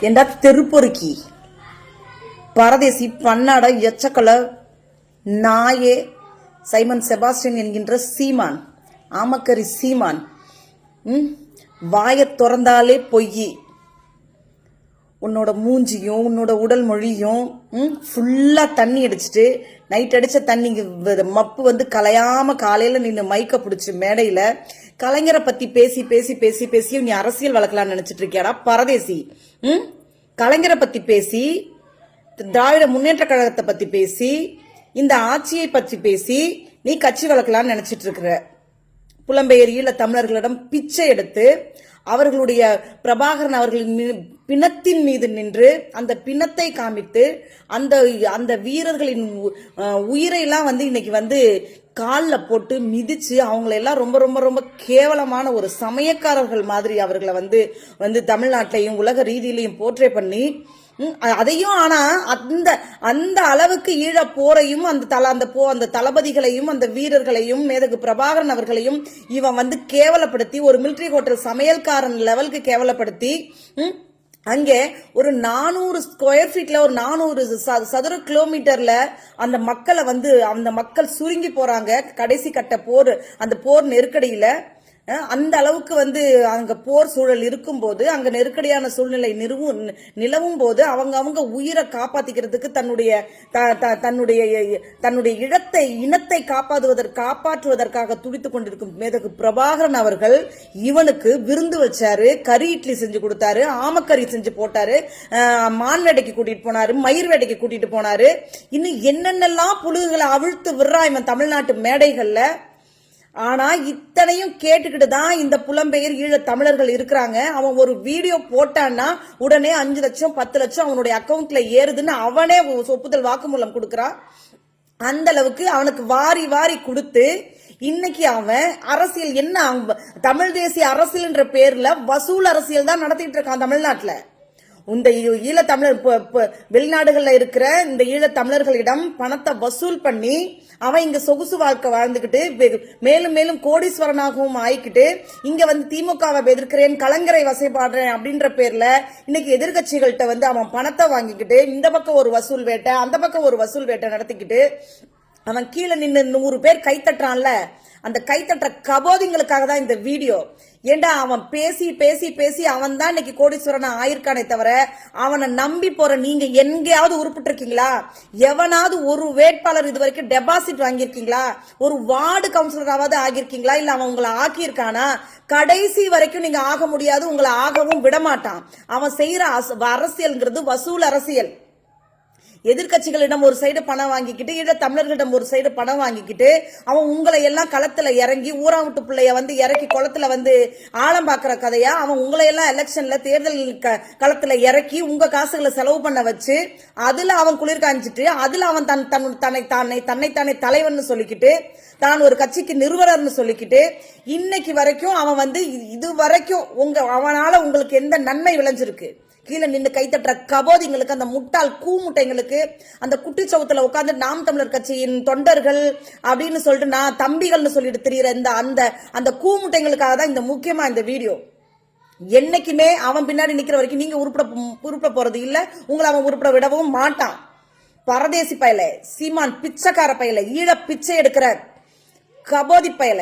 ஏண்டா தெருப்பொறுக்கி. பரதேசி பன்னாட எச்சக்கல நாயே. சைமன் செபாஸ்டியன் என்கின்ற சீமான் ஆமக்கரி சீமான் ம் வாயத் திறந்தாலே பொய் உன்னோட மூஞ்சியும் உன்னோட உடல் மொழியும் ஃபுல்லாக தண்ணி அடிச்சிட்டு நைட் அடிச்ச தண்ணி மப்பு வந்து கலையாம காலையில் நின்று மைக்க பிடிச்சி மேடையில் கலைஞரை பற்றி பேசி பேசி பேசி பேசி நீ அரசியல் வளர்க்கலாம்னு நினச்சிட்டு இருக்கியாடா? பரதேசி. ம்? கலைஞரை பற்றி பேசி திராவிட முன்னேற்ற கழகத்தை பற்றி பேசி இந்த ஆட்சியை பற்றி பேசி நீ கட்சி வளர்க்கலாம்னு நினச்சிட்டு இருக்கிற. புலம்பெயர் ஈழ தமிழர்களிடம் பிச்சை எடுத்து அவர்களுடைய பிரபாகரன் அவர்களின் மீ- பிணத்தின் மீது நின்று அந்த பிணத்தை காமித்து அந்த அந்த வீரர்களின் உயிரையெல்லாம் வந்து இன்னைக்கு வந்து காலில் போட்டு மிதிச்சு அவங்களெல்லாம் ரொம்ப ரொம்ப ரொம்ப கேவலமான ஒரு சமயக்காரர்கள் மாதிரி அவர்களை வந்து வந்து தமிழ்நாட்டிலையும் உலக ரீதியிலையும் போர்ட்ரே பண்ணி அதையும் ஆனால் அந்த அந்த அளவுக்கு ஈழ போரையும் அந்த தல அந்த போ அந்த தளபதிகளையும் அந்த வீரர்களையும் மேதகு பிரபாகரன் அவர்களையும் இவன் வந்து கேவலப்படுத்தி ஒரு மிலிட்ரி ஹோட்டல் சமையல்காரன் லெவலுக்கு கேவலப்படுத்தி அங்கே ஒரு நானூறு ஸ்கொயர் ஃபீட்ல ஒரு நானூறு சதுர கிலோமீட்டர்ல அந்த மக்களை வந்து அந்த மக்கள் சுருங்கி போறாங்க. கடைசி கட்ட போர் அந்த போர் நெருக்கடியில அந்த அளவுக்கு வந்து அங்கே போர் சூழல் இருக்கும்போது அங்கே நெருக்கடியான சூழ்நிலை நிறுவும் நிலவும் போது அவங்க அவங்க உயிரை காப்பாற்றிக்கிறதுக்கு தன்னுடைய த- த- தன்னுடைய தன்னுடைய இடத்தை இனத்தை காப்பாற்றுவதற்கு காப்பாற்றுவதற்காக துடித்து கொண்டிருக்கும் மேதகு பிரபாகரன் அவர்கள் இவனுக்கு விருந்து வச்சாரு கறி இட்லி செஞ்சு கொடுத்தாரு ஆமக்கறி செஞ்சு போட்டாரு மான் வேடைக்கு கூட்டிட்டு போனாரு மயிர் வேடைக்கு கூட்டிட்டு போனாரு. இன்னும் என்னென்னலாம் புழுகுகளை அவிழ்த்து விடுறான் இவன் தமிழ்நாட்டு மேடைகளில்? ஆனா இத்தனையும் கேட்டுக்கிட்டு தான் இந்த புலம்பெயர் ஈழ தமிழர்கள் இருக்கிறாங்க. அவன் ஒரு வீடியோ போட்டான்னா உடனே அஞ்சு லட்சம் பத்து லட்சம் அவனுடைய அக்கௌண்ட்ல ஏறுதுன்னு அவனே ஒப்புதல் வாக்குமூலம் கொடுக்கறான் அந்த அளவுக்கு அவனுக்கு வாரி வாரி கொடுத்து இன்னைக்கு அவன் அரசியல் என்ன தமிழ் தேசிய அரசியல்ன்ற பேர்ல வசூல் அரசியல் தான் நடத்திட்டு இருக்கான் தமிழ்நாட்டுல. இந்த ஈ- ஈழத்தமிழர் வெளிநாடுகளில் இருக்கிற இந்த ஈழத்தமிழர்களிடம் பணத்தை வசூல் பண்ணி அவன் இங்க சொகுசு வாழ்க்கை வாழ்ந்துக்கிட்டு மேலும் மேலும் கோடீஸ்வரனாகவும் ஆயிக்கிட்டு இங்க வந்து திமுகவை எதிர்க்கிறேன் கலங்கரை வசைப்பாடுறேன் அப்படின்ற பேர்ல இன்னைக்கு எதிர்க்கட்சிகள்கிட்ட வந்து அவன் பணத்தை வாங்கிக்கிட்டு இந்த பக்கம் ஒரு வசூல் வேட்டை அந்த பக்கம் ஒரு வசூல் வேட்டை நடத்திக்கிட்டு அவன் கீழே நின்று நூறு பேர் கைத்தட்டுறான்ல அந்த கைத்தட்டுற கபோதிங்களுக்காக தான் இந்த வீடியோ. ஏண்டா அவன் பேசி பேசி பேசி அவன் தான் இன்னைக்கு கோடீஸ்வரன் ஆயிருக்கானே தவிர அவனை நம்பி போற நீங்க எங்கேயாவது உருப்பிட்டு இருக்கீங்களா எவனாவது ஒரு வேட்பாளர் இது வரைக்கும் டெபாசிட் வாங்கியிருக்கீங்களா? ஒரு வார்டு கவுன்சிலராவது ஆகியிருக்கீங்களா? இல்ல அவன் உங்களை ஆக்கியிருக்கானா? கடைசி வரைக்கும் நீங்க ஆக முடியாது உங்களை ஆகவும் விட மாட்டான் அவன் செய்யற அரசியல்ங்கிறது வசூல் அரசியல். எதிர்க்கட்சிகளிடம் ஒரு சைடு பணம் வாங்கிக்கிட்டு இட தமிழர்களிடம் ஒரு சைடு பணம் வாங்கிக்கிட்டு அவன் உங்களை எல்லாம் களத்துல இறங்கி ஊரா விட்டு பிள்ளைய வந்து இறக்கி குளத்துல வந்து ஆழம் பாக்குற கதையா அவன் உங்களை எல்லாம் எலெக்ஷன்ல தேர்தல் க- களத்துல இறக்கி உங்க காசுகளை செலவு பண்ண வச்சு அதுல அவன் குளிர் காஞ்சிட்டு அதுல அவன் தன் தன் தன்னை தானே தன்னைத்தானே தலைவன் சொல்லிக்கிட்டு தான் ஒரு கட்சிக்கு நிறுவனர்னு சொல்லிக்கிட்டு இன்னைக்கு வரைக்கும் அவன் வந்து இது- இது வரைக்கும் உங்க அவனால உங்களுக்கு எந்த நன்மை விளைஞ்சிருக்கு? கீழே நின்று கைத்தட்டுற கபோதிங்களுக்கு அந்த முட்டாள் கூமுட்டைங்களுக்கு அந்த குட்டிச்சவத்துல உட்காந்து நாம் தமிழர் கட்சியின் தொண்டர்கள் அப்படின்னு சொல்லிட்டு நான் தம்பிகள்னு சொல்லிட்டு தெரியுற இந்த அந்த அந்த கூமுட்டைங்களுக்காக தான் இந்த முக்கியமா இந்த வீடியோ. என்னைக்குமே அவன் பின்னாடி நிக்கிற வரைக்கும் நீங்க உருப்பிட உருப்பிட போறது இல்ல. உங்களை அவன் உருப்பிட விடவும் மாட்டான். பரதேசி பயல சீமான் பிச்சைக்கார பயல ஈழ பிச்சை எடுக்கிற கபோதி பயல.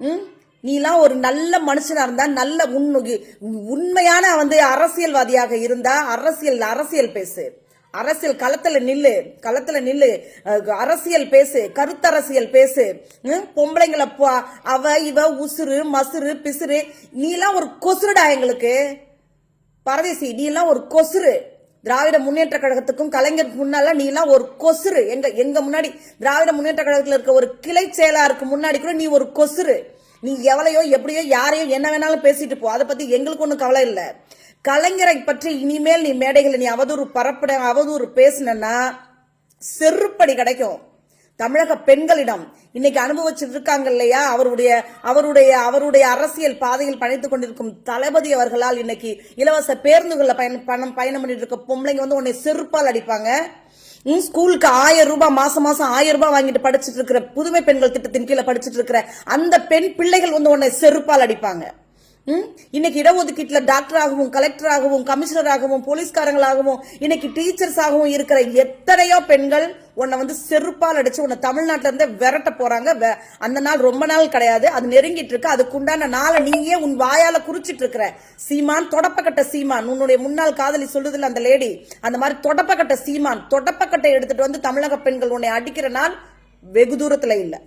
ம்? நீலாம் ஒரு நல்ல மனுஷனா இருந்தா நல்ல உண்மை உண்மையான வந்து அரசியல்வாதியாக இருந்தா அரசியல் அரசியல் பேசு. அரசியல் களத்துல நில்லு களத்துல நில்லு. அரசியல் பேசு கருத்தரசியல் பேசு. பொம்பளைங்களை பா- அவ இவ உசுறு மசுறு பிசுறு. நீலாம் ஒரு கொசுருடா எங்களுக்கு. பரதேசி நீ எல்லாம் ஒரு கொசுரு திராவிட முன்னேற்ற கழகத்துக்கும் கலைஞருக்கு முன்னால நீ எல்லாம் ஒரு கொசுரு எங்க எங்க முன்னாடி திராவிட முன்னேற்ற கழகத்துல இருக்க ஒரு கிளை செயலாருக்கு முன்னாடி கூட நீ ஒரு கொசுரு நீ எவளையோ எப்படியோ யாரையோ என்ன வேணாலும் பேசிட்டு போ. அதை பத்தி எங்களுக்கு ஒன்றும் கவலை இல்லை. கலைஞரை பற்றி இனிமேல் நீ மேடைகளை நீ அவதூறு பரப்பட அவதூறு பேசினா செருப்படி கிடைக்கும். தமிழக பெண்களிடம். இன்னைக்கு அனுபவிச்சுட்டு இருக்காங்க இல்லையா? அவருடைய அவருடைய அவருடைய அரசியல் பாதையில் பயணித்துக் கொண்டிருக்கும் தளபதி அவர்களால் இன்னைக்கு இலவச பேருந்துகளில் பயணம் பணம் பயணம் பண்ணிட்டு இருக்க பொம்பளைங்க வந்து உன்னை செருப்பால் அடிப்பாங்க. ஸ்கூலுக்கு ஆயிரம் ரூபாய் மாசம் மாசம் ஆயிரம் ரூபாய் வாங்கிட்டு படிச்சிட்டு இருக்கிற புதுமை பெண்கள் திட்டத்தின் கீழே படிச்சுட்டு இருக்கிற அந்த பெண் பிள்ளைகள் வந்து உன்னை செருப்பால் அடிப்பாங்க. இன்னைக்கு இடஒதுக்கீட்டுல டாக்டராகவும் கலெக்டராகவும் கமிஷனராகவும் போலீஸ்காரங்களாகவும் இன்னைக்கு டீச்சர்ஸாகவும் இருக்கிற எத்தனையோ பெண்கள் உன்னை வந்து செருப்பால் அடிச்சு உன்னை தமிழ்நாட்டில இருந்தே விரட்ட போறாங்க. அந்த நாள் ரொம்ப நாள் கிடையாது. அது நெருங்கிட்டு இருக்கு. அதுக்குண்டான நாளை நீயே உன் வாயால குறிச்சிட்டு இருக்கிற சீமான் தொடப்பக்கட்ட சீமான். உன்னுடைய முன்னாள் காதலி சொல்லுதுல அந்த லேடி? அந்த மாதிரி தொடப்பக்கட்ட சீமான் தொடப்பக்கட்டை எடுத்துட்டு வந்து தமிழக பெண்கள் உன்னை அடிக்கிற நாள் வெகு தூரத்துல இல்லை.